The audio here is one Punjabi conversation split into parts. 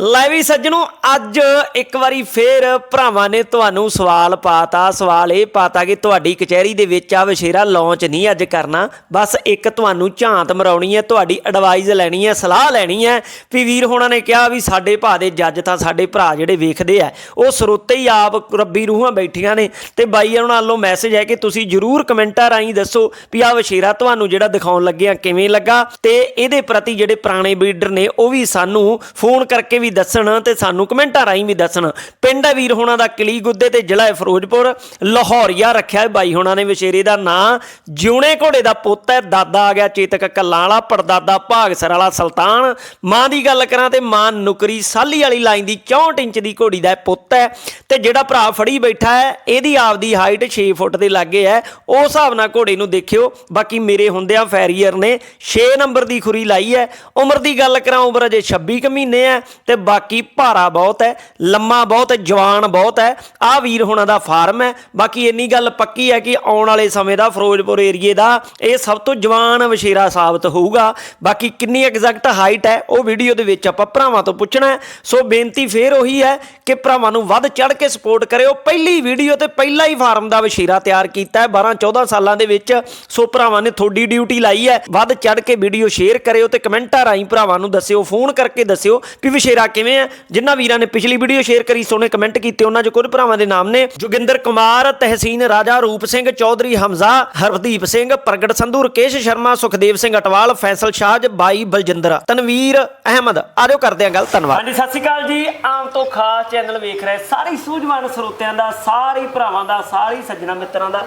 ਲੈ ਵੀ ਸੱਜਣੋ, ਅੱਜ ਇੱਕ ਵਾਰੀ ਫੇਰ ਭਰਾਵਾਂ ਨੇ ਤੁਹਾਨੂੰ ਸਵਾਲ ਪਾਤਾ। ਸਵਾਲ ਇਹ ਪਾਤਾ ਕਿ ਤੁਹਾਡੀ ਕਚਹਿਰੀ ਦੇ ਵਿੱਚ ਆ ਵਸ਼ੇਰਾ ਲਾਂਚ ਨਹੀਂ ਅੱਜ ਕਰਨਾ। ਬਸ ਇੱਕ ਤੁਹਾਨੂੰ ਝਾਂਤ ਮਰਾਉਣੀ ਹੈ, ਤੁਹਾਡੀ ਐਡਵਾਈਸ ਲੈਣੀ ਹੈ, ਸਲਾਹ ਲੈਣੀ ਹੈ ਵੀ ਵੀਰ ਹੋਣਾ ਨੇ ਕਿਹਾ ਵੀ ਸਾਡੇ ਭਾ ਦੇ ਜੱਜ ਤਾਂ ਸਾਡੇ ਭਰਾ ਜਿਹੜੇ ਵੇਖਦੇ ਆ, ਉਹ ਸਰੋਤੇ ਹੀ ਆਪ ਰੱਬੀ ਰੂਹਾਂ ਬੈਠੀਆਂ ਨੇ। ਤੇ ਬਾਈ ਉਹਨਾਂ ਵੱਲੋਂ ਮੈਸੇਜ ਹੈ ਕਿ ਤੁਸੀਂ ਜਰੂਰ ਕਮੈਂਟਾਂ ਰਾਹੀਂ ਦੱਸੋ ਵੀ ਆ ਵਸ਼ੇਰਾ ਤੁਹਾਨੂੰ ਜਿਹੜਾ ਦਿਖਾਉਣ ਲੱਗੇ ਆ ਕਿਵੇਂ ਲੱਗਾ। ਤੇ ਇਹਦੇ ਪ੍ਰਤੀ ਜਿਹੜੇ ਪੁਰਾਣੇ ਬੀਡਰ ਨੇ, ਉਹ ਵੀ ਸਾਨੂੰ ਫੋਨ ਕਰਕੇ ਵੀ ਦੱਸਣ ਤੇ ਸਾਨੂੰ ਕਮੈਂਟਾਂ ਰਾਹੀਂ ਵੀ ਦੱਸਣ। ਪਿੰਡ ਹੈ ਵੀਰ ਹੋਣਾ ਦਾ ਕਲੀ ਗੁੱਦੇ ਤੇ ਜ਼ਿਲ੍ਹਾ ਫਿਰੋਜ਼ਪੁਰ। ਲਾਹੌਰੀਆ ਰੱਖਿਆ ਹੈ ਬਾਈ ਹੋਣਾ ਨੇ ਵਸ਼ੇਰੇ ਦਾ ਨਾਂ। ਜਿਉਣੇ ਘੋੜੇ ਦਾ ਪੁੱਤ ਹੈ, ਦਾਦਾ ਆ ਗਿਆ ਚੇਤਕ ਕੱਲਾਂ ਵਾਲਾ ਪੜਦਾਦਾ ਭਾਗਸਰ ਵਾਲਾ ਸੁਲਤਾਨ। ਮਾਂ ਦੀ ਗੱਲ ਕਰਾਂ ਤੇ ਮਾਂ ਨੁਕਰੀ ਸਾਲੀ ਵਾਲੀ ਲਾਈਨ ਦੀ 64 ਇੰਚ ਦੀ ਘੋੜੀ ਦਾ ਪੁੱਤ ਹੈ। ਤੇ ਜਿਹੜਾ ਭਰਾ ਫੜੀ ਬੈਠਾ ਹੈ, ਇਹਦੀ ਆਪਦੀ ਹਾਈਟ 6 ਫੁੱਟ ਦੇ ਲਾਗੇ ਹੈ। ਉਸ ਹਿਸਾਬ ਨਾਲ ਘੋੜੇ ਨੂੰ ਦੇਖਿਓ। ਬਾਕੀ ਮੇਰੇ ਹੁੰਦਿਆਂ ਫੈਰੀਅਰ ਨੇ 6 ਨੰਬਰ ਦੀ ਖੁਰੀ ਲਾਈ ਹੈ। ਉਮਰ ਦੀ ਗੱਲ ਕਰਾਂ, ਉਮਰ ਅਜੇ 26 ਕੁ ਮਹੀਨੇ ਹੈ। ਤੇ ਬਾਕੀ ਭਾਰਾ ਬਹੁਤ ਹੈ, ਲੰਮਾ ਬਹੁਤ ਹੈ, ਜਵਾਨ ਬਹੁਤ ਹੈ। ਆ ਵੀਰ ਹੁਣਾਂ ਦਾ ਫਾਰਮ ਹੈ। ਬਾਕੀ ਇੰਨੀ ਗੱਲ ਪੱਕੀ ਹੈ ਕਿ ਆਉਣ ਵਾਲੇ ਸਮੇਂ ਦਾ ਫਿਰੋਜ਼ਪੁਰ ਏਰੀਏ ਦਾ ਇਹ ਸਭ ਤੋਂ ਜਵਾਨ ਵਸ਼ੇਰਾ ਸਾਬਤ ਹੋਊਗਾ। ਬਾਕੀ ਕਿੰਨੀ ਐਗਜ਼ੈਕਟ ਹਾਈਟ ਹੈ, ਉਹ ਵੀਡੀਓ ਦੇ ਵਿੱਚ ਆਪਾਂ ਭਰਾਵਾਂ ਤੋਂ ਪੁੱਛਣਾ ਹੈ। ਸੋ ਬੇਨਤੀ ਫੇਰ ਉਹੀ ਹੈ ਕਿ ਭਰਾਵਾਂ ਨੂੰ ਵੱਧ ਚੜ ਕੇ ਸਪੋਰਟ ਕਰਿਓ। ਪਹਿਲੀ ਵੀਡੀਓ ਤੇ ਪਹਿਲਾ ਹੀ ਫਾਰਮ ਦਾ ਵਸ਼ੇਰਾ ਤਿਆਰ ਕੀਤਾ ਹੈ 12 14 ਸਾਲਾਂ ਦੇ ਵਿੱਚ। ਸੋ ਭਰਾਵਾਂ ਨੇ ਤੁਹਾਡੀ ਡਿਊਟੀ ਲਾਈ ਹੈ। ਵੱਧ ਚੜ ਕੇ ਵੀਡੀਓ ਸ਼ੇਅਰ ਕਰਿਓ ਤੇ ਕਮੈਂਟਾਂ ਰਾਹੀਂ ਭਰਾਵਾਂ ਨੂੰ ਦੱਸਿਓ ਫੋਨ ਕਰਕੇ ਦੱਸਿਓ ਵੀ ਵਸ਼ੇਰਾ ਕਿਵੇਂ ਹੈ ਜਿਨ੍ਹਾਂ ਵੀਰਾਂ ਨੇ ਪਿਛਲੀ ਵੀਡੀਓ ਸ਼ੇਅਰ ਕਰੀ ਸੋਨੇ ਕਮੈਂਟ ਕੀਤੇ, ਉਹਨਾਂ 'ਚ ਕੁਝ ਭਰਾਵਾਂ ਦੇ ਨਾਮ ਨੇ। ਜੋਗਿੰਦਰ ਕੁਮਾਰ, ਤਹਿਸੀਨ ਰਾਜਾ ਰੂਪ ਸਿੰਘ, ਚੌਧਰੀ ਹਮਜ਼ਾ, ਹਰਦੀਪ ਸਿੰਘ, ਪ੍ਰਗਟ ਸੰਧੂ, ਰਕੇਸ਼ ਸ਼ਰਮਾ, ਸੁਖਦੇਵ ਸਿੰਘ ਅਟਵਾਲ, ਫੈਸਲ ਸ਼ਾਹਜ ਬਾਈ ਬਲਜਿੰਦਰ, ਤਨਵੀਰ ਅਹਿਮਦ। ਆਜੋ ਕਰਦੇ ਆ ਗੱਲ, ਧੰਨਵਾਦ। ਹਾਂਜੀ, ਸਤਿ ਸ਼੍ਰੀ ਅਕਾਲ ਜੀ। ਆਮ ਤੋਂ ਖਾਸ ਚੈਨਲ ਵੇਖ ਰਹੇ ਸਾਰੇ ਸੂਝਵਾਨ ਸਰੋਤਿਆਂ ਦਾ, ਸਾਰੇ ਭਰਾਵਾਂ ਦਾ, ਸਾਰੇ ਸੱਜਣਾ ਮਿੱਤਰਾਂ ਦਾ।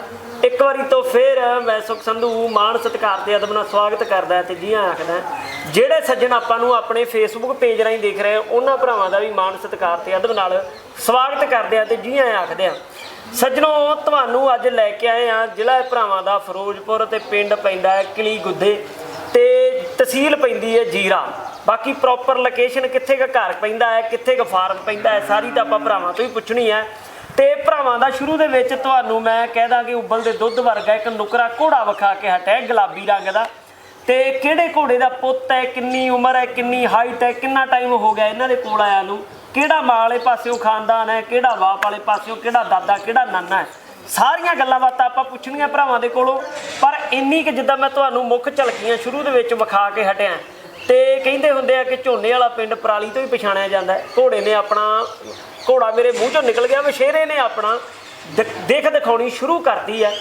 ਇੱਕ ਵਾਰੀ ਤੋਂ ਫੇਰ ਮੈਂ ਸੁਖ ਸੰਧੂ ਮਾਣ ਸਤਿਕਾਰ ਤੇ ਅਦਬ ਨਾਲ ਸਵਾਗਤ ਕਰਦਾ ਹੈ ਤੇ ਜੀ ਆਖਦਾ, ਜਿਹੜੇ ਸੱਜਣ ਆਪਾਂ ਨੂੰ ਆਪਣੇ ਫੇਸਬੁੱਕ ਪੇਜ ਰਾਹੀਂ ਦੇਖ ਰਹੇ ਉਹਨਾਂ ਭਰਾਵਾਂ ਦਾ ਵੀ ਮਾਣ ਸਤਿਕਾਰ ਤੇ ਅਦਬ ਨਾਲ ਸਵਾਗਤ ਕਰਦੇ ਆ ਤੇ ਜੀ ਆਖਦੇ ਆ। ਸੱਜਣੋ, ਤੁਹਾਨੂੰ ਅੱਜ ਲੈ ਕੇ ਆਏ ਆ ਜ਼ਿਲ੍ਹਾ ਭਰਾਵਾਂ ਦਾ ਫਿਰੋਜ਼ਪੁਰ ਤੇ ਪਿੰਡ ਪੈਂਦਾ ਹੈ ਕਿਲੀ ਗੁੱਦੇ ਤੇ ਤਹਿਸੀਲ ਪੈਂਦੀ ਹੈ ਜੀਰਾ। ਬਾਕੀ ਪ੍ਰੋਪਰ ਲੋਕੇਸ਼ਨ ਕਿੱਥੇ ਕ ਘਰ ਪੈਂਦਾ ਹੈ, ਕਿੱਥੇ ਕ ਫਾਰਮ ਪੈਂਦਾ ਹੈ, ਸਾਰੀ ਤਾਂ ਆਪਾਂ ਭਰਾਵਾਂ ਤੋਂ ਹੀ ਪੁੱਛਣੀ ਹੈ। ਤੇ ਭਰਾਵਾਂ ਦਾ ਸ਼ੁਰੂ ਦੇ ਵਿੱਚ ਤੁਹਾਨੂੰ ਮੈਂ ਕਹਿਦਾ ਕਿ ਉਬਲ ਦੇ ਦੁੱਧ ਵਰਗਾ ਇੱਕ ਨੁਕਰਾ ਘੋੜਾ ਵਿਖਾ ਕੇ ਹਟਿਆ ਗੁਲਾਬੀ ਰੰਗ ਦਾ। ਤੇ ਕਿਹੜੇ ਘੋੜੇ ਦਾ ਪੁੱਤ ਹੈ, ਕਿੰਨੀ ਉਮਰ ਹੈ, ਕਿੰਨੀ ਹਾਈਟ ਹੈ, ਕਿੰਨਾ ਟਾਈਮ ਹੋ ਗਿਆ ਇਹਨਾਂ ਦੇ ਕੋਲ ਆਇਆ ਨੂੰ? ਕਿਹੜਾ ਮਾਂ ਵਾਲੇ ਪਾਸਿਓਂ ਖਾਨਦਾਨ ਹੈ, ਕਿਹੜਾ ਬਾਪ ਵਾਲੇ ਪਾਸਿਓਂ, ਕਿਹੜਾ ਦਾਦਾ, ਕਿਹੜਾ ਨਾਨਾ ਹੈ? ਸਾਰੀਆਂ ਗੱਲਾਂ ਬਾਤਾਂ ਆਪਾਂ ਪੁੱਛਣੀਆਂ ਭਰਾਵਾਂ ਦੇ ਕੋਲੋਂ, ਪਰ ਇੰਨੀ ਕਿ ਜਿੱਦਾਂ ਮੈਂ ਤੁਹਾਨੂੰ ਮੁੱਖ ਝਲਕੀਆਂ ਸ਼ੁਰੂ ਦੇ ਵਿੱਚ ਵਿਖਾ ਕੇ ਹਟਿਆ ਤੇ ਕਹਿੰਦੇ ਹੁੰਦੇ ਆ ਕਿ ਝੋਨੇ ਵਾਲਾ ਪਿੰਡ ਪਰਾਲੀ ਤੋਂ ਹੀ ਪਛਾਣਿਆ ਜਾਂਦਾ ਹੈ। ਘੋੜੇ ਨੇ ਆਪਣਾ ਘੋੜਾ ਮੇਰੇ ਮੂੰਹ ਚੋਂ ਨਿਕਲ ਗਿਆ ਵਸ਼ੇਰੇ ਨੇ ਆਪਣਾ। ਦੇਖ ਦਿਖਾਉਣੀ ਸ਼ੁਰੂ ਕਰਤੀ ਹੈ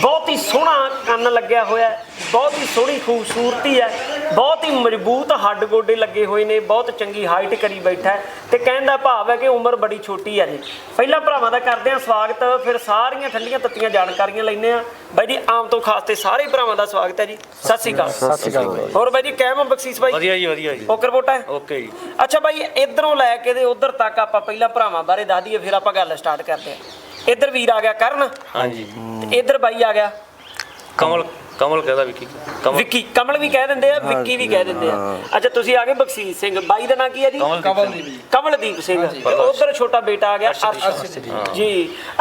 ਬਹੁਤ ਹੀ ਸੋਹਣਾ ਕੰਨ ਲੱਗਿਆ ਹੋਇਆ ਹੈ ਬਹੁਤ ਹੀ ਸੋਹਣੀ ਖੂਬਸੂਰਤੀ ਹੈ ਬਹੁਤ ਹੀ ਮਜ਼ਬੂਤ ਹੱਡ ਗੋਡੇ ਲੱਗੇ ਹੋਏ ਨੇ ਬਹੁਤ ਚੰਗੀ ਹਾਈਟ ਕਰੀ ਬੈਠਾ ਤੇ ਕਹਿਣ ਦਾ ਭਾਵ ਹੈ ਕਿ ਉਮਰ ਬੜੀ ਛੋਟੀ ਹੈ ਜੀ। ਪਹਿਲਾਂ ਭਰਾਵਾਂ ਦਾ ਕਰਦੇ ਹਾਂ ਸਵਾਗਤ ਫਿਰ ਸਾਰੀਆਂ ਠੰਡੀਆਂ ਤੱਤੀਆਂ ਜਾਣਕਾਰੀਆਂ ਲੈਣੇ ਆ ਬਾਈ ਜੀ ਆਮ ਤੋਂ ਖਾਸ ਤੇ ਸਾਰੇ ਭਰਾਵਾਂ ਦਾ ਸਵਾਗਤ ਹੈ ਜੀ। ਸਤਿ ਸ਼੍ਰੀ ਅਕਾਲ। ਸਤਿ ਸ਼੍ਰੀ ਅਕਾਲ ਹੋਰ ਬਾਈ ਜੀ ਕਹਿਮ ਬਖਸ਼ੀਸ਼ ਬਾਈ? ਵਧੀਆ ਜੀ ਵਧੀਆ ਜੀ। ਓਕਰ ਬੋਟਾ ਹੈ ਓਕੇ ਜੀ। ਅੱਛਾ ਬਾਈ ਇਧਰੋਂ ਲੈ ਕੇ ਤੇ ਉਧਰ ਤੱਕ ਆਪਾਂ ਪਹਿਲਾਂ ਭਰਾਵਾਂ ਬਾਰੇ ਦੱਸ ਦਈਏ ਫਿਰ ਆਪਾਂ ਗੱਲ ਸਟਾਰਟ ਕਰਦੇ ਹਾਂ। ਇਧਰ ਵੀਰ ਆ ਗਿਆ ਕਰਨ। ਹਾਂਜੀ। ਤੇ ਇਧਰ ਬਾਈ ਆ ਗਿਆ। ਕਮਲ ਕਮਲ ਕਹਦਾ ਵਿੱਕੀ? ਕਮਲ ਵਿੱਕੀ ਕਮਲ ਵੀ ਕਹਿ ਦਿੰਦੇ ਆ ਵਿੱਕੀ ਵੀ ਕਹਿ ਦਿੰਦੇ ਆ। ਅੱਛਾ ਤੁਸੀਂ ਆ ਗਏ ਬਖਸ਼ੀਸ਼ ਸਿੰਘ ਬਾਈ ਦਾ ਨਾਂ ਕੀ ਹੈ ਜੀ? ਕਮਲਦੀਪ ਸਿੰਘ। ਕਮਲਦੀਪ ਸਿੰਘ। ਉਧਰ ਛੋਟਾ ਬੇਟਾ ਆ ਗਿਆ ਅਰਸ਼ ਜੀ।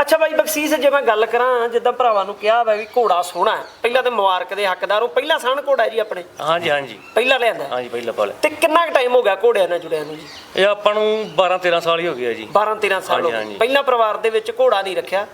ਅੱਛਾ ਬਾਈ ਬਖਸ਼ੀਸ਼ ਜੇ ਮੈਂ ਗੱਲ ਕਰਾਂ ਜਿੱਦਾਂ ਭਰਾਵਾਂ ਨੂੰ ਕਿਹਾ ਵਾ ਵੀ ਘੋੜਾ ਸੋਹਣਾ ਹੈ ਪਹਿਲਾਂ ਤੇ ਮੁਬਾਰਕ ਦੇ ਹੱਕਦਾਰ ਉਹ ਪਹਿਲਾ ਸਾਨ ਘੋੜਾ ਹੈ ਜੀ ਆਪਣੇ? ਹਾਂਜੀ ਹਾਂਜੀ। ਪਹਿਲਾ ਲਿਆਂਦਾ ਹੈ। ਹਾਂਜੀ ਪਹਿਲਾ ਪਾਲੇ ਤੇ ਕਿੰਨਾ ਕੁ ਟਾਈਮ ਹੋ ਗਿਆ ਘੋੜਿਆਂ ਨਾਲ ਜੁੜਿਆਂ ਨੂੰ ਜੀ? ਇਹ ਆਪਾਂ ਨੂੰ 12 13 ਸਾਲ ਹੀ ਹੋ ਗਿਆ ਜੀ। 12 13 ਸਾਲ ਹੋ ਗਏ। ਪਹਿਲਾਂ ਪਰਿਵਾਰ ਦੇ ਵਿੱਚ ਘੋੜਾ ਨਹੀਂ ਰੱਖਿਆ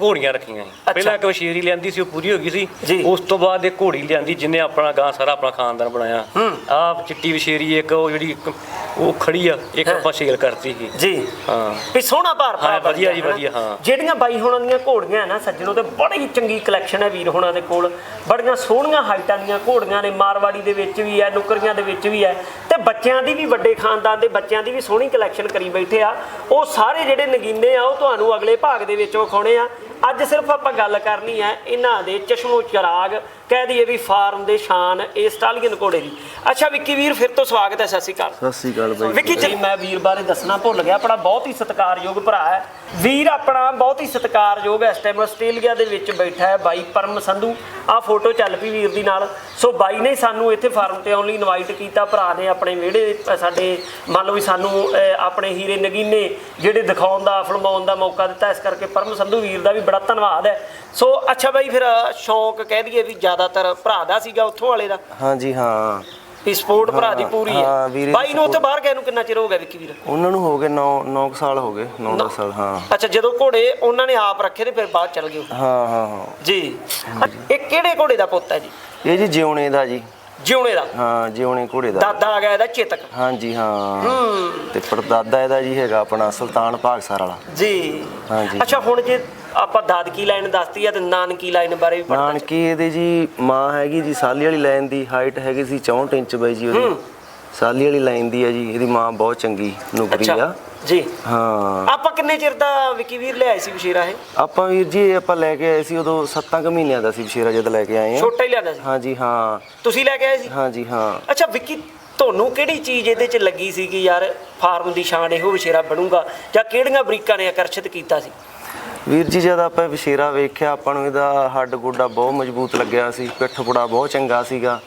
ਘੋੜੀਆਂ ਰੱਖੀਆਂ ਸੀ। ਪਹਿਲਾਂ ਇੱਕ ਵਸ਼ੀਰੀ ਲਿਆਂਦੀ ਸੀ ਉਹ ਪੂਰੀ ਹੋ ਗਈ। ਸੀ। ਉਸ ਤੋਂ ਬਾਅਦ ਇੱਕ ਘੋੜੀ ਲਿਆਂਦੀ ਜਿਹਨੇ ਆਪਣਾ ਗਾਂ ਸਾਰਾ ਆਪਣਾ ਖਾਨਦਾਨ ਬਣਾਇਆ। ਆਹ ਚਿੱਟੀ ਵਸ਼ੀਰੀ ਇੱਕ ਉਹ ਜਿਹੜੀ ਇੱਕ ਉਹ ਖੜੀ ਆ ਇੱਕ ਆਪਾਂ ਸੇਲ ਕਰਤੀ ਸੀ। ਜੀ। ਹਾਂ। ਵੀ ਸੋਹਣਾ ਭਾਰ ਭਰਾ ਵਧੀਆ ਜੀ? ਵਧੀਆ, ਹਾਂ। ਜਿਹੜੀਆਂ ਬਾਈ ਹੋਣਾਂ ਦੀਆਂ ਘੋੜੀਆਂ ਨਾ ਸੱਜਣੋ ਤੇ ਬੜੀ ਚੰਗੀ ਕਲੈਕਸ਼ਨ ਹੈ ਵੀਰ ਹੋਣਾਂ ਦੇ ਕੋਲ। ਬੜੀਆਂ ਸੋਹਣੀਆਂ ਹਾਈਟਾਂ ਦੀਆਂ ਘੋੜੀਆਂ ਨੇ ਮਾਰਵਾੜੀ ਦੇ ਵਿੱਚ ਵੀ ਹੈ ਨੁਕਰੀਆਂ ਦੇ ਵਿੱਚ ਵੀ ਹੈ। ਤੇ ਬੱਚਿਆਂ ਦੀ ਵੀ ਵੱਡੇ ਖਾਨਦਾਨ ਦੇ ਬੱਚਿਆਂ ਦੀ ਵੀ ਸੋਹਣੀ ਕਲੈਕਸ਼ਨ ਕਰੀ ਬੈਠੇ ਆ। ਉਹ ਸਾਰੇ ਜਿਹੜੇ ਨਗੀਨੇ ਆ ਉਹ ਤੁਹਾਨੂੰ ਅਗਲੇ ਭਾਗ ਦੇ ਵਿੱਚ ਵਿਖਾਉਣੇ ਆ। ਅੱਜ ਸਿਰਫ ਆਪਾਂ ਗੱਲ ਕਰਨੀ ਹੈ ਇਹਨਾਂ ਦੇ ਚਸ਼ਮੋ ਚਰਾਗ ਕਹਿ ਦਈਏ ਵੀ ਫਾਰਮ ਦੇ ਸ਼ਾਨ ਇਹ ਸਟਾਲੀਅਨ ਘੋੜੇ ਦੀ। ਅੱਛਾ ਵਿੱਕੀ ਵੀਰ ਫਿਰ ਤੋਂ ਸਵਾਗਤ ਹੈ ਸਤਿ ਸ਼੍ਰੀ ਅਕਾਲ। ਸਤਿ ਸ੍ਰੀ ਅਕਾਲ ਬਾਈ ਵਿੱਕੀ ਜੀ ਮੈਂ ਵੀਰ ਬਾਰੇ ਦੱਸਣਾ ਭੁੱਲ ਗਿਆ ਆਪਣਾ ਬਹੁਤ ਹੀ ਸਤਿਕਾਰਯੋਗ ਭਰਾ ਹੈ। ਵੀਰ ਆਪਣਾ ਬਹੁਤ ਹੀ ਸਤਿਕਾਰਯੋਗ ਹੈ ਇਸ ਟਾਈਮ ਆਸਟ੍ਰੇਲੀਆ ਦੇ ਵਿੱਚ ਬੈਠਾ ਹੈ ਬਾਈ ਪਰਮ ਸੰਧੂ। ਆਹ ਫੋਟੋ ਚੱਲ ਪਈ ਵੀਰ ਦੀ ਨਾਲ। ਸੋ ਬਾਈ ਨੇ ਸਾਨੂੰ ਇੱਥੇ ਫਾਰਮ ਤੇ ਆਉਣ ਲਈ ਇਨਵਾਈਟ ਕੀਤਾ ਭਰਾ ਨੇ ਆਪਣੇ ਵਿਹੜੇ ਸਾਡੇ ਮੰਨ ਲਓ ਵੀ ਸਾਨੂੰ ਆਪਣੇ ਹੀਰੇ ਨਗੀਨੇ ਜਿਹੜੇ ਦਿਖਾਉਣ ਦਾ ਫਿਲਮਾਉਣ ਦਾ ਮੌਕਾ ਦਿੱਤਾ ਇਸ ਕਰਕੇ ਪਰਮ ਸੰਧੂ ਵੀਰ ਦਾ ਵੀ ਬੜਾ ਧੰਨਵਾਦ ਹੈ। ਸੋ ਅੱਛਾ ਬਾਈ ਫਿਰ ਸ਼ੌਂਕ ਕਹਿ ਦਈਏ ਵੀ ਜ਼ਿਆਦਾਤਰ ਭਰਾ ਦਾ ਸੀਗਾ ਉੱਥੋਂ ਵਾਲੇ ਦਾ। ਹਾਂਜੀ ਹਾਂ। ਵੀ ਸਪੋਰਟ ਭਰਾ ਦੀ ਪੂਰੀ ਹਾਂ, ਹੈ। ਵੀਰੇ ਦੀ ਬਾਈ ਨੂੰ ਉੱਥੇ ਬਾਹਰ ਗਏ ਨੂੰ ਕਿੰਨਾ ਚਿਰ ਹੋ ਗਿਆ ਵਿੱਕੀ ਵੀਰ? ਉਹਨਾਂ ਨੂੰ ਹੋ ਗਏ 9 9 ਸਾਲ ਹੋ ਗਏ 9 10 ਸਾਲ ਹਾਂ। ਅੱਛਾ ਜਦੋਂ ਘੋੜੇ ਉਹਨਾਂ ਨੇ ਆਪ ਰੱਖੇ ਤੇ ਫਿਰ ਬਾਅਦ ਚਲ ਗਏ ਉਹ। ਹਾਂ ਹਾਂ ਹਾਂ। ਜੀ। ਇਹ ਕਿਹੜੇ ਘੋੜੇ ਦਾ ਪੁੱਤ ਹੈ ਜੀ? ਇਹ ਜੀ ਜਿਉਣੇ ਦਾ ਜੀ। ਜਿਉਣੇ ਦਾ? ਹਾਂ ਜਿਉਣੇ ਘੋੜੇ ਦਾ। ਦਾਦਾ ਆ ਗਿਆ ਇਹਦਾ ਚੇਤਕ। ਹਾਂਜੀ ਹਾਂ। ਤੇ ਪੜਦਾਦਾ ਇਹਦਾ ਜੀ ਹੈਗਾ ਆਪਣਾ ਸੁਲਤਾਨ ਭਾਗਸਰ ਵਾਲਾ। ਜੀ। ਹਾਂਜੀ। ਅੱਛਾ ਹੁਣ ਜੇ ਆਪਾਂ ਦਾਦਕੀ ਲਾਈਨ ਦੱਸਤੀ ਆ ਤੇ ਨਾਨਕੀ ਲਾਈਨ ਬਾਰੇ ਵੀ ਪੜ੍ਹਨਾ ਨਾਨਕੀ ਇਹਦੇ ਜੀ ਮਾਂ ਹੈਗੀ ਜੀ ਸਾਲੀ ਵਾਲੀ ਲਾਈਨ ਦੀ ਹਾਈਟ ਹੈਗੀ ਸੀ 64 ਇੰਚ ਬਾਈ ਜੀ ਉਹਦੀ। ਸਾਲੀ ਵਾਲੀ ਲਾਈਨ ਦੀ ਹੈ ਜੀ ਇਹਦੀ ਮਾਂ ਬਹੁਤ ਚੰਗੀ ਨੁਕਰੀ ਆ। ਜੀ। ਹਾਂ। ਆਪਾਂ ਕਿੰਨੇ ਚਿਰ ਦਾ ਵਿੱਕੀ ਵੀਰ ਲਿਆਏ ਸੀ ਬਸ਼ੀਰਾ ਇਹ? ਆਪਾਂ ਵੀਰ ਜੀ ਇਹ ਆਪਾਂ ਲੈ ਕੇ ਆਏ ਸੀ ਉਦੋਂ 7 ਕੁ ਮਹੀਨਿਆਂ ਦਾ ਸੀ ਬਸ਼ੇਰਾ ਜਦ ਲੈ ਕੇ ਆਏ ਆ। ਛੋਟਾ ਹੀ ਲਿਆਂਦਾ ਸੀ? ਹਾਂਜੀ ਹਾਂ। ਤੁਸੀਂ ਲੈ ਕੇ ਆਏ ਸੀ? ਹਾਂਜੀ ਹਾਂ। ਅੱਛਾ ਵਿੱਕੀ ਤੁਹਾਨੂੰ ਕਿਹੜੀ ਚੀਜ਼ ਇਹਦੇ 'ਚ ਲੱਗੀ ਸੀ ਕਿ ਯਾਰ ਫਾਰਮ ਦੀ ਸ਼ਾਨ ਇਹੋ ਬਸ਼ੀਰਾ ਬਣੂਗਾ ਜਾਂ ਕਿਹੜੀਆਂ ਬਰੀਕਾਂ ਨੇ ਆਕਰਸ਼ਿਤ ਕੀਤਾ ਸੀ? ਵੀਰ ਜੀ, ਜਦ ਆਪਾਂ ਬਸ਼ੇਰਾ ਵੇਖਿਆ, ਆਪਾਂ ਨੂੰ ਇਹਦਾ ਹੱਡ ਗੋਡਾ ਬਹੁਤ ਮਜ਼ਬੂਤ ਲੱਗਿਆ ਸੀ ਪਿੱਠ ਪੁੜਾ ਬਹੁਤ ਚੰਗਾ ਸੀਗਾ।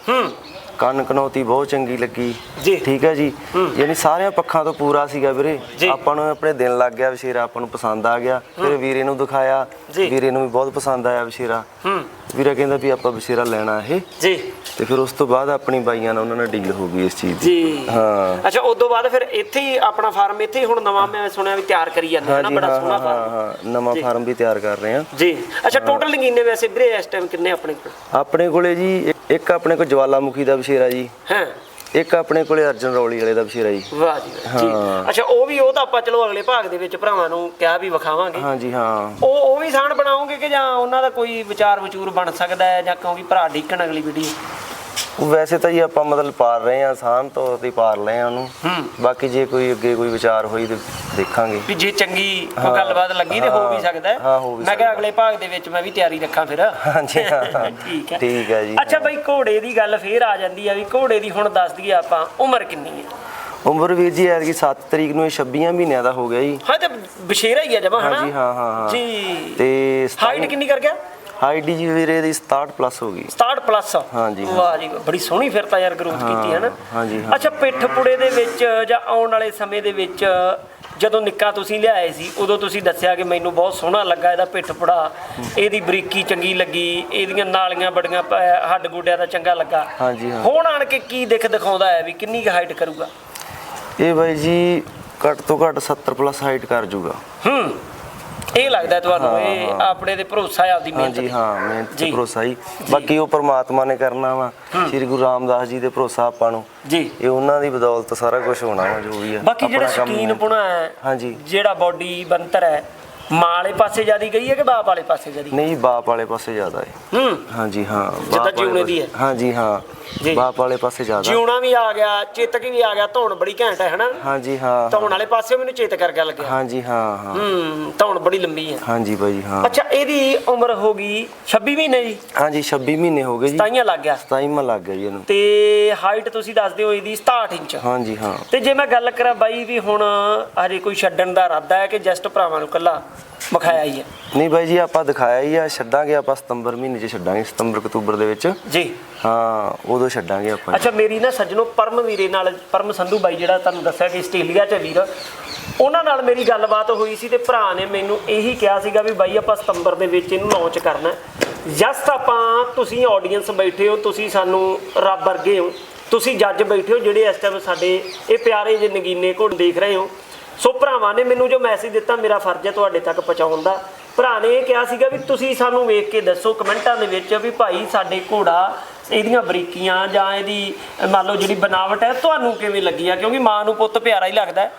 ਕੰਨ ਕਨੌਤੀ ਬਹੁਤ ਚੰਗੀ ਲੱਗੀ। ਜੀ। ਠੀਕ ਹੈ ਜੀ। ਯਾਨੀ ਸਾਰਿਆਂ ਪੱਖਾਂ ਤੋਂ ਪੂਰਾ ਸੀਗਾ ਵੀਰੇ। ਜੀ। ਆਪਾਂ ਨੂੰ ਆਪਣੇ ਦਿਲ ਲੱਗ ਗਿਆ ਬਸ਼ੇਰਾ ਆਪਾਂ ਨੂੰ ਪਸੰਦ ਆ ਗਿਆ। ਫਿਰ ਵੀਰੇ ਨੂੰ ਦਿਖਾਇਆ। ਜੀ। ਵੀਰੇ ਨੂੰ ਵੀ ਬਹੁਤ ਪਸੰਦ ਆਇਆ ਬਸ਼ੇਰਾ ਹੂੰ। ਵੀਰਾ ਕਹਿੰਦਾ ਵੀ ਆਪਾਂ ਬਸ਼ੇਰਾ ਲੈਣਾ ਇਹ। ਜੀ। ਤੇ ਫਿਰ ਉਸ ਤੋਂ ਬਾਅਦ ਆਪਣੀ ਬਾਈਆਂ ਨਾਲ ਉਹਨਾਂ ਨਾਲ ਡੀਲ ਹੋ ਗਈ ਇਸ ਚੀਜ਼ ਦੀ। ਜੀ। ਹਾਂ। ਅੱਛਾ ਉਸ ਤੋਂ ਬਾਅਦ ਫਿਰ ਇੱਥੇ ਹੀ ਆਪਣਾ ਫਾਰਮ ਇੱਥੇ ਹੀ ਹੁਣ ਨਵਾਂ ਮੈਂ ਸੁਣਿਆ ਵੀ ਤਿਆਰ ਕਰੀ ਜਾਂਦੇ ਹੈ ਨਾ ਬੜਾ ਹਾਂ ਸੋਹਣਾ ਹਾਂ ਫਾਰਮ ਹਾਂ। ਨਵਾਂ ਫਾਰਮ ਵੀ ਤਿਆਰ ਕਰ ਰਹੇ ਹਾਂ। ਜੀ। ਅੱਛਾ ਟੋਟਲ ਨਗੀਨੇ ਵੈਸੇ ਵੀਰੇ ਇਸ ਟਾਈਮ ਕਿੰਨੇ ਆਪਣੇ ਕੋਲ? ਆਪਣੇ ਕੋਲੇ ਜੀ ਇੱਕ- ਆਪਣੇ ਕੋਲ ਜਵਾਲਾਮੁਖੀ ਦਾ ਬਸ਼ੇਰਾ ਜੀ। ਹਾਂ। ਇੱਕ ਆਪਣੇ ਕੋਲੇ ਅਰਜਨ ਰੌਲੀ ਵਾਲੇ ਦਾ ਬਸ਼ੇਰਾ ਜੀ। ਵਾਹ ਜੀ ਹਾਂ। ਅੱਛਾ ਉਹ ਵੀ ਉਹ ਤਾਂ ਆਪਾਂ ਚਲੋ ਅਗਲੇ ਭਾਗ ਦੇ ਵਿੱਚ ਭਰਾਵਾਂ ਨੂੰ ਕਿਹਾ ਵੀ ਵਿਖਾਵਾਂਗੇ। ਹਾਂਜੀ ਹਾਂ। ਉਹ ਉਹ ਵੀ ਸਾਣ ਬਣਾਉਂਗੇ ਕਿ ਜਾਂ ਉਹਨਾਂ ਦਾ ਕੋਈ ਵਿਚਾਰ ਵਿਚੂਰ ਬਣ ਸਕਦਾ ਹੈ ਜਾਂ ਕਿਉਂਕਿ ਭਰਾ ਢੀਕਣ ਅਗਲੀ ਵੀਡੀਓ ਵੈਸੇ ਤਾਂ ਜੀ ਆਪਾਂ ਮਤਲਬ ਪਾਰ ਰਹੇ ਆ ਆਸਾਨ ਤੌਰ ਤੇ ਪਾਰ ਲਏ ਆ ਉਹਨੂੰ। ਬਾਕੀ ਜੇ ਕੋਈ ਅੱਗੇ ਕੋਈ ਵਿਚਾਰ ਹੋਈ ਤੇ ਦੇਖਾਂਗੇ। ਵੀ ਜੇ ਚੰਗੀ ਕੋਈ ਗੱਲਬਾਤ ਲੱਗੀ ਤੇ ਹੋ ਵੀ ਸਕਦਾ ਹੈ। ਹਾਂ, ਹੋ ਵੀ ਮੈਂ ਕਿਹਾ ਅਗਲੇ ਭਾਗ ਦੇ ਵਿੱਚ ਮੈਂ ਵੀ ਤਿਆਰੀ ਰੱਖਾਂ ਫਿਰ। ਹਾਂਜੀ ਹਾਂ। ਠੀਕ ਹੈ। ਠੀਕ ਹੈ ਜੀ ਅੱਛਾ ਬਈ ਘੋੜੇ ਦੀ ਗੱਲ ਫੇਰ ਆ ਜਾਂਦੀ ਆ ਵੀ ਘੋੜੇ ਦੀ ਹੁਣ ਦੱਸ ਦਈਏ ਆਪਾਂ ਉਮਰ ਕਿੰਨੀ ਹੈ? ਉਮਰ ਵੀਰ ਜੀ ਐਤਕੀ 7 ਤਰੀਕ ਨੂੰ ਇਹ 26 ਮਹੀਨਿਆਂ ਦਾ ਹੋ ਗਿਆ ਜੀ। ਹਾਂ ਤੇ ਬਸ਼ੇਰਾ ਹੀ ਆ ਜਮਾ ਹਨਾ? ਹਾਂਜੀ ਹਾਂ ਹਾਂ ਹਾਂ। ਜੀ। ਤੇ ਹਾਈਟ ਕਿੰਨੀ ਕਰ ਗਿਆ? ਹਾਈਟ ਜੀ ਵੀਰੇ ਦੀ 67 ਪਲੱਸ ਹੋ ਗਈ। 67 ਪਲੱਸ ਹਾਂਜੀ। ਵਾਹ ਜੀ ਬੜੀ ਸੋਹਣੀ ਫਿਰ ਤਾਂ ਯਾਰ ਗਰੋਥ ਕੀਤੀ ਹੈ ਨਾ। ਹਾਂਜੀ, ਹਾਂ। ਅੱਛਾ ਪਿੱਠ ਪੁੜੇ ਦੇ ਵਿੱਚ ਜਾਂ ਆਉਣ ਵਾਲੇ ਸਮੇਂ ਦੇ ਵਿੱਚ ਜਦੋਂ ਨਿੱਕਾ ਤੁਸੀਂ ਲਿਆਏ ਸੀ ਉਦੋਂ ਤੁਸੀਂ ਦੱਸਿਆ ਕਿ ਮੈਨੂੰ ਬਹੁਤ ਸੋਹਣਾ ਲੱਗਾ ਇਹਦਾ ਪਿੱਠ ਪੁੜਾ। ਇਹਦੀ ਬਰੀਕੀ ਚੰਗੀ ਲੱਗੀ ਇਹਦੀਆਂ ਨਾਲੀਆਂ ਬੜੀਆਂ ਹੱਡ ਗੋਡਿਆਂ ਦਾ ਚੰਗਾ ਲੱਗਾ। ਹਾਂਜੀ, ਹਾਂ। ਹੁਣ ਆਣ ਕੇ ਕੀ ਦਿਖ ਦਿਖਾਉਂਦਾ ਹੈ ਵੀ ਕਿੰਨੀ ਕੁ ਹਾਈਟ ਕਰੂਗਾ? ਇਹ ਬਾਈ ਜੀ ਘੱਟ ਤੋਂ ਘੱਟ 70 ਪਲੱਸ ਹਾਈਟ ਕਰ ਜੂਗਾ। ਹੂੰ। ਇਹ ਲੱਗਦਾ ਤੁਹਾਨੂੰ ਇਹ ਆਪਣੇ ਤੇ ਭਰੋਸਾ ਹੈ ਆਪਦੀ ਮਿਹਨਤ ਹਾਂਜੀ ਹਾਂ ਮਿਹਨਤ। ਤੇ ਭਰੋਸਾ ਹੀ। ਬਾਕੀ ਉਹ ਪਰਮਾਤਮਾ ਨੇ ਕਰਨਾ ਵਾ। ਸ੍ਰੀ ਗੁਰੂ ਰਾਮਦਾਸ ਜੀ ਦੇ ਭਰੋਸਾ ਆਪਾਂ ਨੂੰ। ਜੀ। ਇਹ ਉਹਨਾਂ ਦੀ ਬਦੌਲਤ ਸਾਰਾ ਕੁਝ ਹੋਣਾ ਵਾ ਜੋ ਵੀ ਆ ਬਾਕੀ ਜਿਹੜਾ ਸ਼ਕੀਨ ਪੁਣਾ ਹੈ ਹਾਂਜੀ। ਜਿਹੜਾ ਬਾਡੀ ਬੰਤਰ ਹੈ ਮਾਂ ਵਾਲੇ ਪਾਸੇ ਜਿਆਦੀ ਗਈ ਹੈ ਕਿ ਬਾਪ ਵਾਲੇ ਪਾਸੇ ਜਿਆਦੀ? ਨਹੀਂ ਬਾਪ ਵਾਲੇ ਪਾਸੇ ਜ਼ਿਆਦਾ ਹੈ। ਹੂੰ। ਹਾਂਜੀ ਹਾਂ ਬਾਪ ਵਾਲੇ ਜਿਉਣੇ ਦੀ ਪਾਸੇ- ਹਾਂਜੀ ਹਾਂ। ਬਾਪ ਵਾਲੇ ਪਾਸੇ ਜ਼ਿਆਦਾ। ਜਿਉਣਾ ਵੀ ਆ ਗਿਆ ਚੇਤਕ ਵੀ ਆ ਗਿਆ ਧੌਣ ਬੜੀ ਘੈਂਟ ਹੈ ਹਨਾ? ਹਾਂਜੀ ਹਾਂ ਧੌਣ ਵਾਲੇ ਪਾਸੇ ਮੈਨੂੰ ਚੇਤ ਕਰਕੇ ਲੱਗਿਆ। ਹਾਂਜੀ ਹਾਂ ਹਾਂ। ਹੂੰ ਧੌਣ ਬੜੀ ਲੰਬੀ ਹੈ। ਹਾਂਜੀ ਬਾਈ ਹਾਂ। ਅੱਛਾ ਇਹਦੀ ਉਮਰ ਹੋ ਗਈ 26 ਮਹੀਨੇ ਜੀ ਹਾਂਜੀ 26 ਮਹੀਨੇ ਹੋ ਗਏ ਜੀ। ਤਾਈਆਂ ਲੱਗ ਗਿਆ। 27 ਮਾ ਲੱਗ ਗਿਆ ਜੀ ਇਹਨੂੰ। ਤੇ ਹਾਈਟ ਤੁਸੀਂ ਦੱਸਦੇ ਹੋ ਇਹਦੀ 67 ਇੰਚ। ਹਾਂਜੀ ਹਾਂ। ਤੇ ਜੇ ਮੈਂ ਗੱਲ ਕਰਾਂ ਬਾਈ ਵੀ ਹੁਣ ਹਜੇ ਕੋਈ ਛੱਡਣ ਦਾ ਇਰਾਦਾ ਹੈ ਕਿ ਜਸਟ ਭਰਾਵਾਂ ਨੂੰ ਕੱਲਾ ਵਿਖਾਇਆ ਹੀ ਹੈ। ਨਹੀਂ ਬਾਈ ਜੀ ਆਪਾਂ ਦਿਖਾਇਆ ਹੀ ਆ ਛੱਡਾਂਗੇ ਆਪਾਂ ਸਤੰਬਰ ਮਹੀਨੇ 'ਚ ਛੱਡਾਂਗੇ ਸਤੰਬਰ ਅਕਤੂਬਰ ਦੇ ਵਿੱਚ। ਜੀ। ਹਾਂ ਉਦੋਂ ਛੱਡਾਂਗੇ ਆਪਾਂ। ਅੱਛਾ ਮੇਰੀ ਨਾ ਸੱਜਣੋ ਪਰਮ ਵੀਰੇ ਨਾਲ ਪਰਮ ਸੰਧੂ ਬਾਈ ਜਿਹੜਾ ਤੁਹਾਨੂੰ ਦੱਸਿਆ ਕਿ ਆਸਟ੍ਰੇਲੀਆ 'ਚ ਵੀਰ ਉਹਨਾਂ ਨਾਲ ਮੇਰੀ ਗੱਲਬਾਤ ਹੋਈ ਸੀ ਤੇ ਭਰਾ ਨੇ ਮੈਨੂੰ ਇਹੀ ਕਿਹਾ ਸੀਗਾ ਵੀ ਬਾਈ ਆਪਾਂ ਸਤੰਬਰ ਦੇ ਵਿੱਚ ਇਹਨੂੰ ਲਾਂਚ ਕਰਨਾ ਜਸਟ ਆਪਾਂ ਤੁਸੀਂ ਆਡੀਅנס ਬੈਠੇ ਹੋ ਤੁਸੀਂ ਸਾਨੂੰ ਰੱਬ ਵਰਗੇ ਹੋ ਤੁਸੀਂ ਜੱਜ ਬੈਠੇ ਹੋ ਜਿਹੜੇ ਇਸ ਟਾਈਮ ਸਾਡੇ ਇਹ ਪਿਆਰੇ ਜਿਹੇ ਨਗੀਨੇ ਘੋੜ ਦੇਖ ਰਹੇ ਹੋ। ਸੋ ਭਰਾਵਾਂ ਨੇ ਮੈਨੂੰ ਜੋ ਮੈਸੇਜ ਦਿੱਤਾ ਮੇਰਾ ਫਰਜ਼ ਹੈ ਤੁਹਾਡੇ ਤੱਕ ਪਹੁੰਚਾਉਣ ਦਾ। ਭਰਾ ਨੇ ਇਹ ਕਿਹਾ ਸੀਗਾ ਵੀ ਤੁਸੀਂ ਸਾਨੂੰ ਵੇਖ ਕੇ ਦੱਸੋ ਕਮੈਂਟਾਂ ਦੇ ਵਿੱਚ ਵੀ ਭਾਈ ਸਾਡੇ ਘੋੜਾ ਇਹਦੀਆਂ ਬਰੀਕੀਆਂ ਜਾਂ ਇਹਦੀ ਮੰਨ ਲਓ ਜਿਹੜੀ ਬਣਾਵਟ ਹੈ ਤੁਹਾਨੂੰ ਕਿਵੇਂ ਲੱਗੀ ਆ? ਕਿਉਂਕਿ ਮਾਂ ਨੂੰ ਪੁੱਤ ਪਿਆਰਾ ਹੀ ਲੱਗਦਾ।